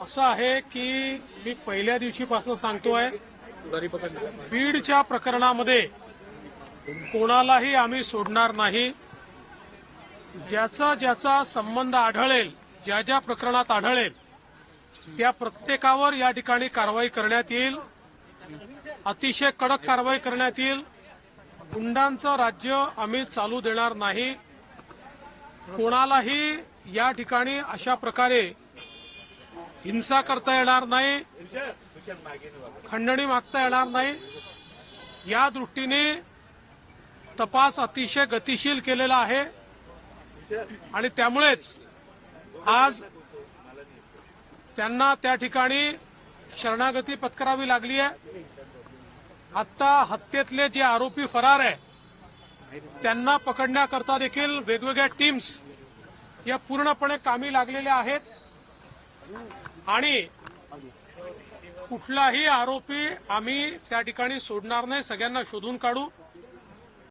असं आहे की मी पहिल्या दिवशीपासून सांगतोय बीडच्या प्रकरणामध्ये कोणालाही आम्ही सोडणार नाही. ज्याचा ज्याचा संबंध आढळेल ज्या ज्या प्रकरणात आढळेल त्या प्रत्येकावर या ठिकाणी कारवाई करण्यात येईल. अतिशय कडक कारवाई करण्यात येईल. गुंडांचं राज्य आम्ही चालू देणार नाही. कोणालाही या ठिकाणी अशा प्रकारे हिंसा करता येणार नाही. खंडणी मागता येणार नाही. या दृष्टीने तपास अतिशय गतिशील केलेला आहे. आणि त्यामुळेच आज त्यांना त्या ठिकाणी शरणागती पत्करावी लागली आहे. आता हत्येतले जे आरोपी फरार आहे त्यांना पकडण्याकरता देखील वेगवेगळ्या टीम्स या पूर्णपणे कामी लागलेल्या आहेत. आणि कुठलाही आरोपी आम्ही त्या ठिकाणी सोडणार नाही सगळ्यांना शोधून काढू.